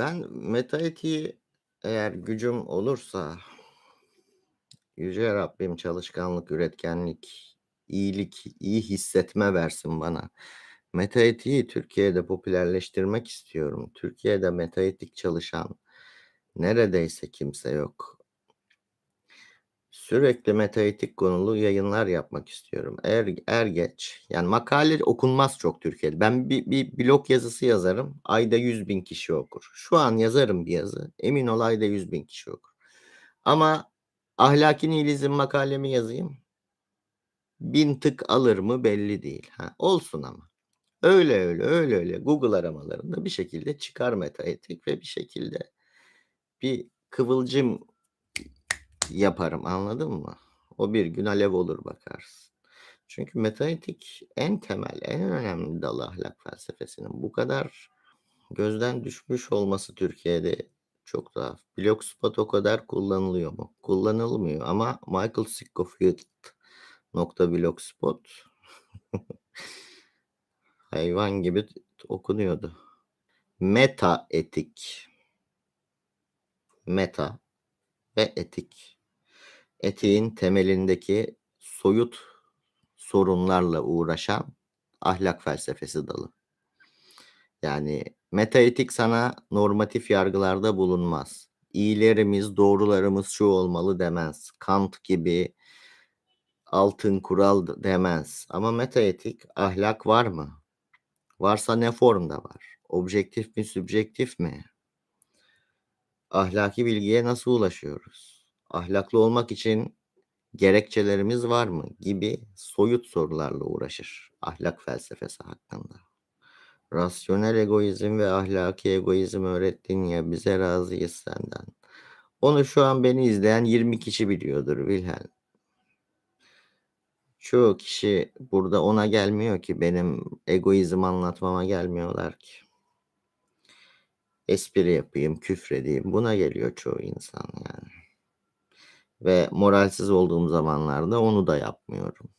Ben metaetiği eğer gücüm olursa Yüce Rabbim çalışkanlık, üretkenlik, iyilik, iyi hissetme versin bana. Metaetiği Türkiye'de popülerleştirmek istiyorum. Türkiye'de metaetik çalışan neredeyse kimse yok. Sürekli metaetik konulu yayınlar yapmak istiyorum. Er, er geç. Yani makale okunmaz çok Türkiye'de. Ben bir, bir blog yazısı yazarım. Ayda 100 bin kişi okur. Şu an yazarım bir yazı. Emin ol ayda 100 bin kişi okur. Ama ahlaki nihilizm makalemi yazayım. Bin tık alır mı belli değil. Ha, olsun ama. Öyle öyle öyle öyle Google aramalarında bir şekilde çıkar metaetik ve bir şekilde bir kıvılcım yaparım anladın mı? O bir gün alev olur bakarsın. Çünkü metaetik en temel, en önemli dalı ahlak felsefesinin bu kadar gözden düşmüş olması Türkiye'de çok tuhaf. Blogspot o kadar kullanılıyor mu? Kullanılmıyor ama Michael Scofield nokta blogspot hayvan gibi okunuyordu. Meta etik. Meta ve etik. Etiğin temelindeki soyut sorunlarla uğraşan ahlak felsefesi dalı. Yani metaetik sana normatif yargılarda bulunmaz. İyilerimiz, doğrularımız şu olmalı demez. Kant gibi altın kural demez. Ama metaetik ahlak var mı? Varsa ne formda var? Objektif mi, sübjektif mi? Ahlaki bilgiye nasıl ulaşıyoruz? Ahlaklı olmak için gerekçelerimiz var mı? Gibi soyut sorularla uğraşır ahlak felsefesi hakkında. Rasyonel egoizm ve ahlaki egoizm öğrettin ya bize razıyız senden. Onu şu an beni izleyen 20 kişi biliyordur Wilhelm. Çoğu kişi burada ona gelmiyor ki benim egoizm anlatmama gelmiyorlar ki. Espri yapayım, küfredeyim. Buna geliyor çoğu insan yani. Ve moralsiz olduğum zamanlarda onu da yapmıyorum.